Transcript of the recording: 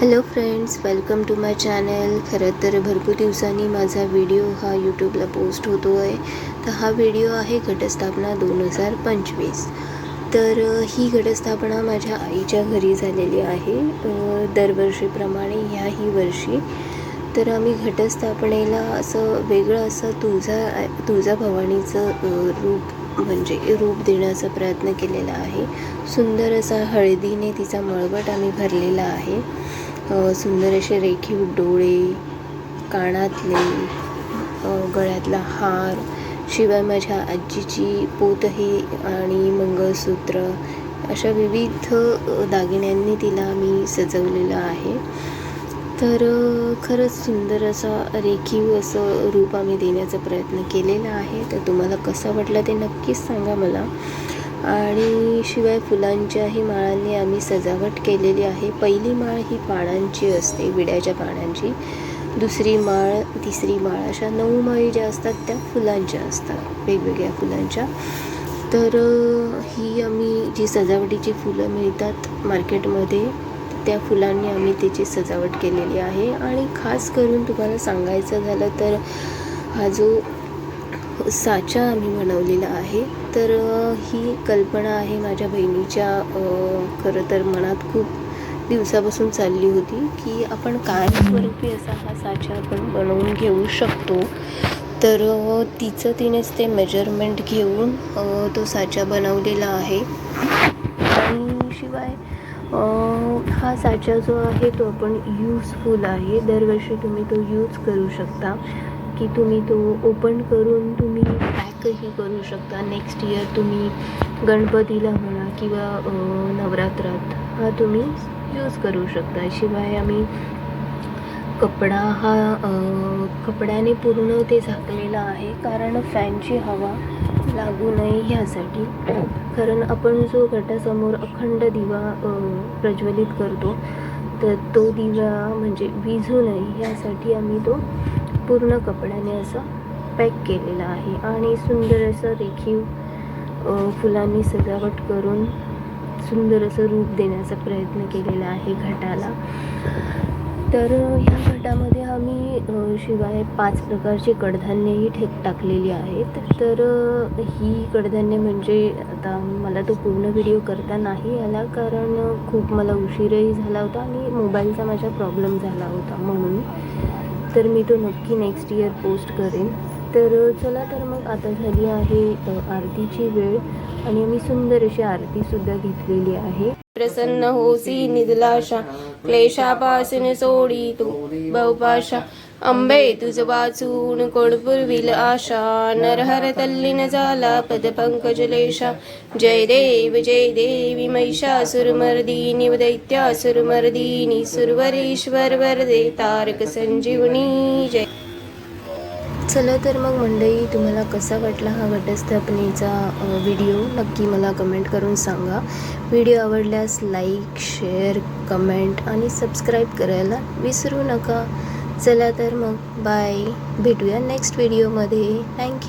Hello friends welcome to my channel खरं तर भरपूर दिवसांनी माझा व्हिडिओ हा यूट्यूबला पोस्ट होतो आहे. तर हा व्हिडिओ आहे घटस्थापना दोन हजार पंचवीस. तर ही घटस्थापना माझ्या आईच्या घरी झालेली आहे. दरवर्षीप्रमाणे ह्याही वर्षी. तर आम्ही घटस्थापनेला असं वेगळं असं तुळजा तुळजा भवानीचं रूप म्हणजे रूप देण्याचा प्रयत्न केलेला आहे. सुंदर असा हळदीने तिचा मळवट आम्ही भरलेला आहे. सुंदर असे रेखीव डोळे कानातले गळ्यातला हार शिवाय माझ्या आजीची पोतही आणि मंगळसूत्र अशा विविध दागिन्यांनी तिला मी सजवलेलं आहे. तर खरंच सुंदर असा रेखीव असं रूप आम्ही देण्याचा प्रयत्न केलेला आहे. तर तुम्हाला कसा वाटला ते नक्कीच सांगा मला. आणि शिवाय फुलांच्याही माळांनी आम्ही सजावट केलेली आहे. पहिली माळ ही पानांची असते विड्याच्या पानांची. दुसरी माळ तिसरी माळ अशा नऊ माळी ज्या असतात त्या फुलांच्या असतात. वेगवेगळ्या फुलांच्या. तर ही आम्ही जी सजावटीची फुलं मिळतात मार्केटमध्ये त्या फुलांनी आम्ही त्याची सजावट केलेली आहे. आणि खास करून तुम्हाला सांगायचं झालं तर हा जो साचा आम्ही बनवलेला आहे. तर ही कल्पना आहे माझ्या बहिणीच्या. खरं तर मनात खूप दिवसापासून चालली होती की आपण कायमस्वरूपी असा हा साचा आपण बनवून घेऊ शकतो. तर तिचं तिनेच ते मेजरमेंट घेऊन तो साचा बनवलेला आहे. आणि शिवाय हा साचा जो आहे तो आपण यूजफुल आहे. दरवर्षी तुम्ही तो यूज करू शकता. की तुम्ही तो ओपन करून तुम्ही पॅकही करू शकता? नेक्स्ट इयर तुम्ही गणपतीला म्हणा किंवा नवरात्रात हा तुम्ही यूज करू शकता. शिवाय आम्ही कपडा हा कपड्याने पूर्ण ते झाकलेला आहे. कारण फॅनची हवा लागू नये ह्यासाठी. कारण आपण जो घटासमोर अखंड दिवा प्रज्वलित करतो तर तो दिवा म्हणजे विझू नये ह्यासाठी आम्ही तो पूर्ण कपड्याने असं पॅक केलेलं आहे आणि सुंदर असं रेखीव फुलांनी सजावट करून सुंदर असं रूप देण्याचा प्रयत्न केलेला आहे घटाला. तर ह्या घटामध्ये आम्ही शिवाय पाच प्रकारची कडधान्यही ठेक टाकलेली आहेत. तर ही कडधान्य म्हणजे आता मला तो पूर्ण व्हिडिओ करता नाही आला कारण खूप मला उशीरही झाला होता आणि मोबाईलचा माझा प्रॉब्लेम झाला होता म्हणून. तर मी तो नक्की नेक्स्ट इयर पोस्ट करेन. तर चला तर मग आता झाली आहे आरतीची वेळ आणि मी सुंदर अशी आरतीसुद्धा घेतलेली आहे. प्रसन्न होसी निदलाशा क्लेशापासून सोडी तू बहुपाशा. अंबे तुझ वाचून कोणपूर्वील आशा नरहर तल्लीन झाला पद पंकजलेशा जय देव जय देवी महिषासुरमर्दिनी व दैत्यासुरमर्दिनी सुरवरेश्वर वरदे तारक संजीवनी जय. चला तर मग मंडळी तुम्हाला कसा वाटला हा घटस्थापनेचा व्हिडिओ? नक्की मला कमेंट करून सांगा. व्हिडिओ आवडल्यास लाईक शेअर कमेंट आणि सबस्क्राईब करायला विसरू नका. चला तर मग बाय. भेटूया नेक्स्ट व्हिडिओमध्ये थँक्यू